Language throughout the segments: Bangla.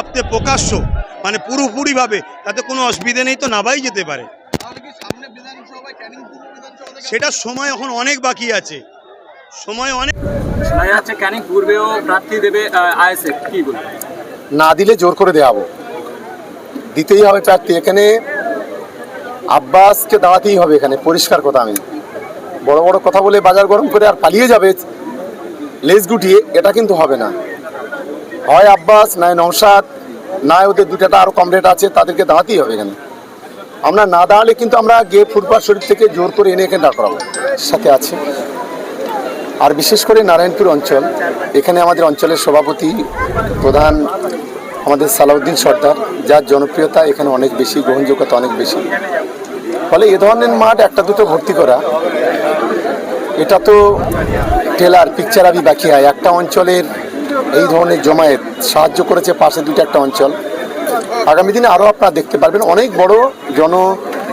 নাবতে প্রকাশ্য মানে পুরোপুরিভাবে তাতে কোনো অসুবিধে নেই তো নাবাই যেতে পারে। সেটা সময় এখন অনেক বাকি আছে। সময় অনেক শোনা যাচ্ছে ক্যানিং পূর্বেও প্রার্থী দেবে আইএসএফ কি বলবেন? না দিলে জোর করে দেওয়াবো দিতেই হবে প্রার্থী। এখানে আব্বাসকে দাঁড়াতেই হবে এখানে পরিষ্কার কথা আমি। বড় বড় কথা বলে বাজার গরম করে আর পালিয়ে যাবে লেজ গুটিয়ে এটা কিন্তু হবে না। হয় আব্বাস নয় নৌসাদ নয় ওদের দুটাটা আরও কমরেড আছে, তাদেরকে দাঁড়াতেই হবে এখানে। আমরা না দাঁড়ালে কিন্তু আমরা গিয়ে ফুটবল শরীর থেকে জোর করে এনে এখানে দাঁড় করাবো। সাথে আছে। আর বিশেষ করে নারায়ণপুর অঞ্চল, এখানে আমাদের অঞ্চলের সভাপতি প্রধান আমাদের সালাউদ্দিন সর্দার, যার জনপ্রিয়তা এখানে অনেক বেশি, গ্রহণযোগ্যতা অনেক বেশি। ফলে এ ধরনের মাঠ একটা দুটো ভর্তি করা, এটা তো টেলার পিকচার আমি বাকি হয়। একটা অঞ্চলের এই ধরনের জমায়েত সাহায্য করেছে পাশে দুটো একটা অঞ্চল। আগামী দিনে আরও আপনারা দেখতে পারবেন অনেক বড় জন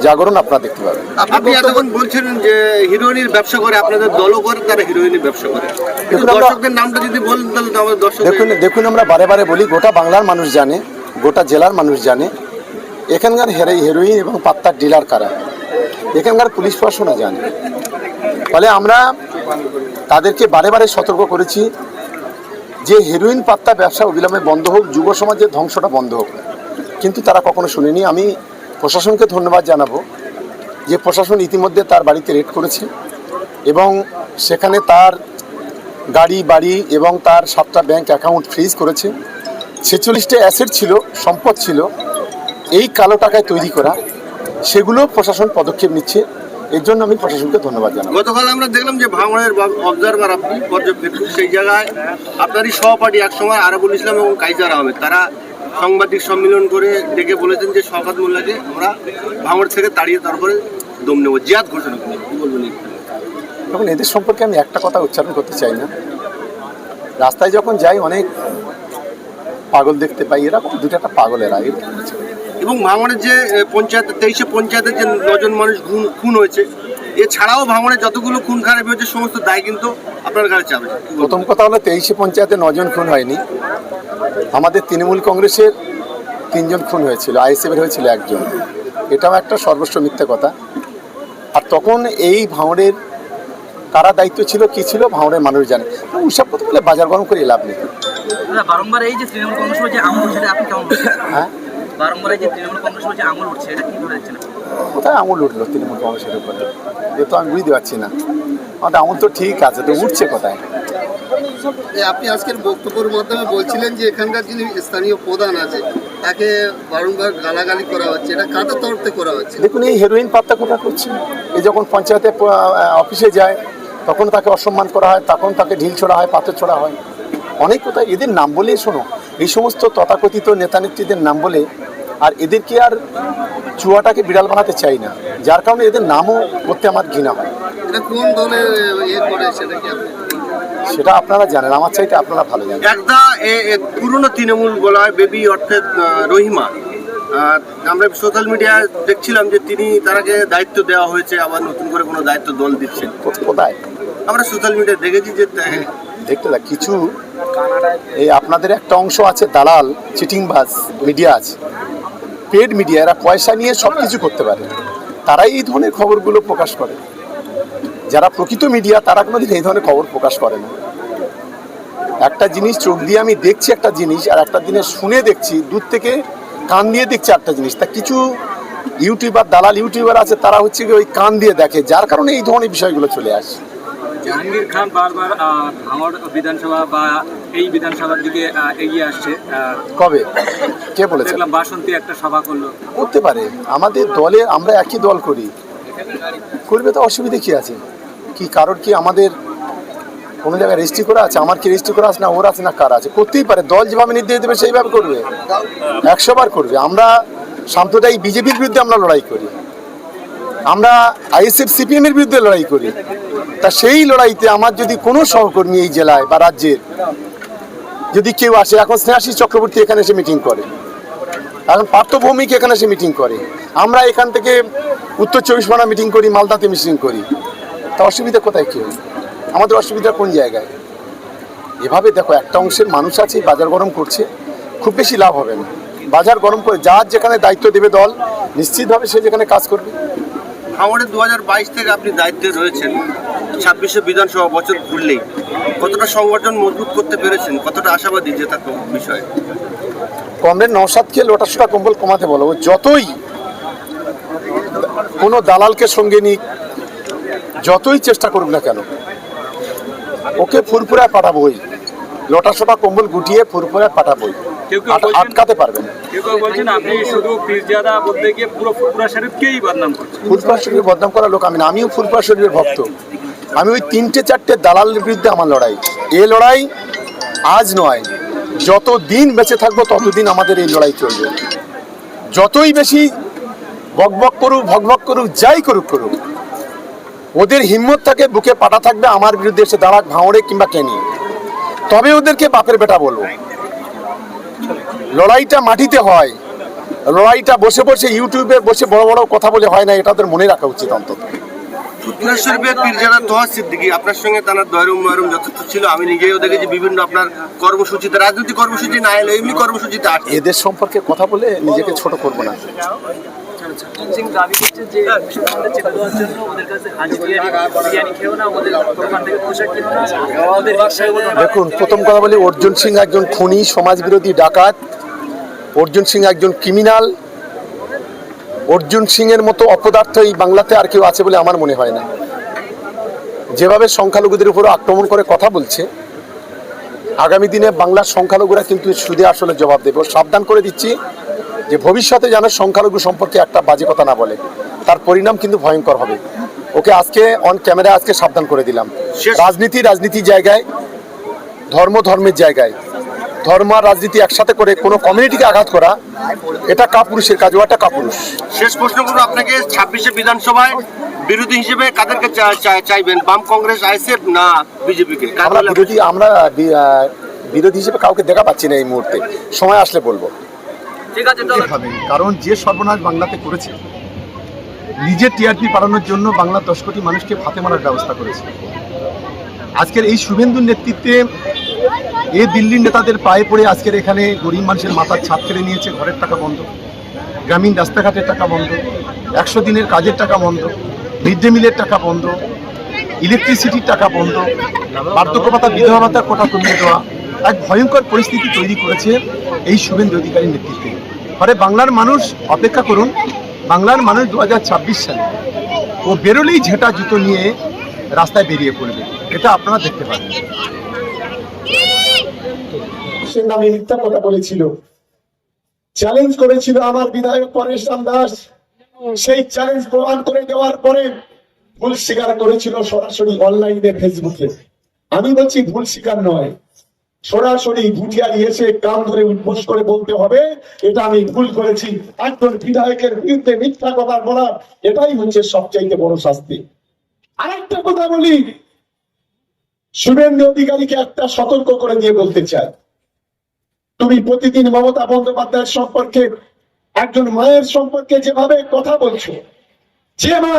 জাগরণ আপনারা দেখতে পাবেন আপনি এতক্ষণ বলছিলেন যে হিরোইনের ব্যবসা করে আপনাদের দলও করে তারা হিরোইনের ব্যবসা করে। কিন্তু দেখুন আমরা- দর্শকদের নামটা যদি বলেন তাহলে তো আমাদের দর্শক দেখুন দেখুন আমরা বারে বারে বলি গোটা বাংলার মানুষ জানে গোটা জেলার মানুষ জানে এখানকার হেরে হেরোইন এবং পাত্তার ডিলার কারা? এখানকার পুলিশ প্রশাসনও জানে। ফলে আমরা তাদেরকে বারে বারে সতর্ক করেছি যে হেরোইন পাত্তা ব্যবসা অবিলম্বে বন্ধ হোক, যুব সমাজের ধ্বংসটা বন্ধ হোক। কিন্তু তারা কখনো শুনেনি। আমি প্রশাসনকে ধন্যবাদ জানাব যে প্রশাসন ইতিমধ্যে তার বাড়িতে রেড করেছে এবং সেখানে তার গাড়ি, বাড়ি এবং তার সাতটা ব্যাংক অ্যাকাউন্ট ফ্রিজ করেছে। ছেচল্লিশটা অ্যাসেট ছিল, সম্পদ ছিল। এই কালো টাকায় তৈরি করা, সেগুলো প্রশাসন পদক্ষেপ নিচ্ছে। এর জন্য আমি প্রশাসনকে ধন্যবাদ জানাব। গতকাল আমরা দেখলাম যে ভাঙড়ের অবজারভার আপনি পর্যবেক্ষক সেই জায়গায় আপনারই সহপাঠী একসময় আরবুল ইসলাম এবং কাইজার আহমেদ তারা সাংবাদিক সম্মেলন করে ডেকে বলেছেন যে শওকত মোল্লাকে আমরা ভাঙড় থেকে তাড়িয়ে তারপরে দম নেব। জিয়াদ ঘোষণা করলেন কি বলবেন? তখন এদের সম্পর্কে আমি একটা কথা উচ্চারণ করতে চাই না। রাস্তায় যখন যাই অনেক পাগল দেখতে পাই। এরকম দুটো একটা পাগলেরা এরা এবং ভাঙড়ের যে পঞ্চায়েত তেইশে পঞ্চায়েতের যে নজন মানুষ খুন খুন হয়েছে এছাড়াও ভাঙড়ে যতগুলো খুন খারাপ হয়েছে সমস্ত দায় কিন্তু আপনার ঘাড়ে চাবে প্রথম কথা হলো তেইশে পঞ্চায়েতে নজন খুন হয়নি। আমাদের তৃণমূল কংগ্রেসের তিনজন খুন হয়েছিল আইএসএফের হয়েছিল একজন। এটাও একটা সর্বস্ব মিথ্যে কথা। আর তখন এই ভাঁড়ের কারা দায়িত্ব ছিল কি ছিল ভাঁড়ের মানুষ জানে। ওসব কথা বলে বাজার গরম করে লাভ নেই। বারংবার এই যে তৃণমূল কংগ্রেস যে আমল আপনি হ্যাঁ? বারংবার যে তৃণমূল কংগ্রেস যে আমল উঠছে এটা কি ধরে কোথায় আমল উঠল তৃণমূল কংগ্রেসের উপরে? এ তো আমি বুঝতে পারছি না। আমাদের আমল তো ঠিক আছে তো উঠছে কোথায়? আপনি আজকের বক্তব্যের মাধ্যমে বলছিলেন যে এখানকার যিনি স্থানীয় প্রধান আছে তাকে বারংবার গালাগালি করা হচ্ছে এটা কাদের তরফ করা হচ্ছে? দেখুন এই হেরোইন পাত্তা কোথা করছে? এই যখন পঞ্চায়েতে অফিসে যায় তখন তাকে অসম্মান করা হয় তখন তাকে ঢিল ছোড়া হয় পাথর ছোড়া হয়। অনেক কোথায়? এদের নাম বলেই শোনো এই সমস্ত তথাকথিত নেতা নেত্রীদের নাম বলে আর এদেরকে আর চুয়াটাকে বিড়াল বানাতে চাই না? যার কারণে এদের নামও করতে আমার ঘৃণা হয়। ইয়ে সেটা আপনারা জানেন আমার চাইতে আপনারা ভালো জানেন। একটা এ- এ পুরনো তৃণমূল বলা হয় বেবি অর্থাৎ রহিমা। আমরা সোশ্যাল মিডিয়ায় দেখছিলাম যে তিনি তারাকে দায়িত্ব দেওয়া হয়েছে আবার নতুন করে কোনো দায়িত্ব দল দিচ্ছেন কোথায়? আমরা সোশ্যাল মিডিয়ায় দেখেছি যে দেখতে দেখ কিছু এই আপনাদের একটা অংশ আছে দালাল চিটিংবাজ মিডিয়া আছে। পেড মিডিয়া এরা পয়সা নিয়ে সব কিছু করতে পারে। তারাই এই ধরনের খবরগুলো প্রকাশ করে। যারা প্রকৃত মিডিয়া তারা কোনোদিন এই ধরনের খবর প্রকাশ করে না। একটা জিনিস চোখ দিয়ে আমি দেখছি একটা জিনিস, আর একটা জিনিস শুনে দেখছি, দূর থেকে কান দিয়ে দেখছি একটা জিনিস। তা কিছু ইউটিউবার, দালাল ইউটিউবার আছে, তারা হচ্ছে ওই কান দিয়ে দেখে, যার কারণে এই ধরনের বিষয়গুলো চলে আসে। জাহাঙ্গীর খান বারবার বিধানসভা বা এই বিধানসভার দিকে এগিয়ে আসছে। কবে? কে বলেছে? বাসন্তী একটা সভা করল। করতে পারে। আমাদের দলে আমরা একই দল করি। করবে তো অসুবিধা কি আছে? কি কারোর কি আমাদের কোনো জায়গায় রেজিস্ট্রি করা আছে? আমার কি রেজিস্ট্রি করা আছে না ওর আছে না কার আছে? করতেই পারে। দল যেভাবে নির্দেশ দেবে সেইভাবে করবে। একশো বার করবে। আমরা সাম্প্রদায়িক বিজেপির বিরুদ্ধে আমরা লড়াই করি। আমরা আইএসএফ সিপিএম এর বিরুদ্ধে লড়াই করি। তা সেই লড়াইতে আমার যদি কোনো সহকর্মী এই জেলায় বা রাজ্যের যদি কেউ আসে, এখন স্নেহাশিস চক্রবর্তী এখানে এসে মিটিং করে। এখন পার্থভৌমিক এখানে এসে মিটিং করে। আমরা এখান থেকে উত্তর চব্বিশ পরগনা মিটিং করি, মালদাতে মিটিং করি। তা অসুবিধা কোথায় কি হয়েছে আমাদের অসুবিধা কোন জায়গায়? এভাবে দেখো, একটা অংশের মানুষ আছে, বাজার গরম করছে, খুব বেশি লাভ হবে না। বাজার গরম করে যার যেখানে দায়িত্ব দেবে দল, নিশ্চিতভাবে সে যেখানে কাজ করবে। ভাঙড়ে দু থেকে আপনি দায়িত্বে রয়েছেন। ছাব্বিশে বিধানসভা বছর ঘুরলেই কতটা সংগঠন মজবুত করতে পেরেছেন কতটা আশাবাদী জেতার বিষয়ে? কমরেড নওশাদকে লোটাসোটা কম্বল কমাতে বলো। ও যতই কোনো দালালকে সঙ্গে নিক যতই চেষ্টা করুক না কেন ওকে ফুরফুরায় পাঠাবোই। লোটাসোটা কম্বল গুটিয়ে ফুরফুরায় পাঠাবোই। কেউ কেউ আট- আটকাতে পারবেন কেউ কেউ বলছেন আপনি শুধু গিয়ে পুরো ফুরফুরা শরীফকেই বদনাম করা লোক আমি না আমিও ফুরফুরা শরীফের ভক্ত। আমি ওই তিনটে চারটে দালালের বিরুদ্ধে আমার লড়াই। এ লড়াই আজ নয়। যত দিন বেঁচে থাকব, ততদিন আমাদের এই লড়াই চলবে। যতই বেশি বকবক করুক ভকভক করুক, যাই করুক করুক, ওদের হিম্মত থাকে, বুকে পাটা থাকবে, আমার বিরুদ্ধে এসে দাঁড়াক ভাঁড়ে কিংবা কেনি তবে ওদেরকে বাপের বেটা বলব। লড়াইটা মাটিতে হয়। লড়াইটা বসে বসে ইউটিউবে বসে বড় বড় কথা বলে হয় না, এটা ওদের মনে রাখা উচিত অন্তত। ফুটবল শরীফের পীরজাদা তোহা সিদ্দিকি আপনার সঙ্গে তার দয়রম ময়রম যথেষ্ট ছিল। আমি নিজেও দেখেছি বিভিন্ন আপনার কর্মসূচিতে রাজনৈতিক কর্মসূচি না এলে এমনি কর্মসূচিতে আসছে। এদের সম্পর্কে কথা বলে নিজেকে ছোট করব না। দেখুন প্রথম কথা বলি অর্জুন সিং একজন খুনি সমাজ বিরোধী ডাকাত। অর্জুন সিং একজন ক্রিমিনাল অর্জুন সিং এর মতো অপদার্থ এই বাংলাতে আর কেউ আছে বলে আমার মনে হয় না। যেভাবে সংখ্যালঘুদের উপর আক্রমণ করে কথা বলছে আগামী দিনে বাংলার সংখ্যালঘুরা কিন্তু সুদে আসলে জবাব দেবে। সাবধান করে দিচ্ছি যে ভবিষ্যতে যেন সংখ্যালঘু সম্পর্কে একটা বাজে কথা না বলে তার পরিণাম কিন্তু ভয়ঙ্কর হবে। ওকে আজকে অন ক্যামেরা আজকে সাবধান করে দিলাম। রাজনীতি রাজনীতির জায়গায় ধর্ম ধর্মের জায়গায়। ধর্ম আর রাজনীতি একসাথে করে কোনো কমিউনিটিকে আঘাত করা এটা কাপুরুষের কাজ ও একটা কাপুরুষ। শেষ প্রশ্ন করব আপনাকে ছাব্বিশে বিধানসভায় বিরোধী হিসেবে কাদেরকে চাইবেন? বাম কংগ্রেস আইসিএফ না বিজেপিকে আমরা বিরোধী আমরা বিরোধী হিসেবে কাউকে দেখা পাচ্ছি না এই মুহূর্তে। সময় আসলে বলব। ঠিক আছে চলো। হবে কারণ যে সর্বনাশ বাংলাতে করেছে নিজের টিআরপি বাড়ানোর জন্য বাংলার দশ কোটি মানুষকে ফাতে মারার ব্যবস্থা করেছে। আজকের এই শুভেন্দুর নেতৃত্বে এ দিল্লির নেতাদের পায়ে পড়ে আজকের এখানে গরিব মানুষের মাথার ছাদ কেড়ে নিয়েছে, ঘরের টাকা বন্ধ। গ্রামীণ রাস্তাঘাটের টাকা বন্ধ। একশো দিনের কাজের টাকা বন্ধ। মিড ডে মিলের টাকা বন্ধ। ইলেকট্রিসিটির টাকা বন্ধ। বার্ধক্য ভাতা বিধবা ভাতার কোটা কমিয়ে দেওয়া। এক ভয়ঙ্কর পরিস্থিতি তৈরি করেছে এই শুভেন্দু অধিকারীর নেতৃত্বে। ফলে বাংলার মানুষ, অপেক্ষা করুন, বাংলার মানুষ দু হাজার ছাব্বিশ সালে। ও বেরোলেই ঝেঁটা জুতো নিয়ে রাস্তায় বেরিয়ে পড়বে। এটা আপনারা দেখতে পাবেন সে নামে মিথ্যা কথা বলেছিল। চ্যালেঞ্জ করেছিল আমার বিধায়ক পরেশ রাম দাস। সেই চ্যালেঞ্জ প্রমাণ করে দেওয়ার পরে ভুল স্বীকার করেছিল সরাসরি অনলাইনে ফেসবুকে আমি বলছি, ভুল স্বীকার নয়। সরাসরি ভুটিয়ারি এসে কাম ধরে উদ্বোস করে বলতে হবে, এটা আমি ভুল করেছি। একজন বিধায়কের বিরুদ্ধে মিথ্যা কথা বলার এটাই হচ্ছে সবচাইতে বড় শাস্তি। আরেকটা কথা বলি, শুভেন্দু অধিকারীকে একটা সতর্ক করে দিয়ে বলতে চাই। তুমি প্রতিদিন মমতা বন্দ্যোপাধ্যায়ের সম্পর্কে একজন মায়ের সম্পর্কে যেভাবে কথা বলছো যে মা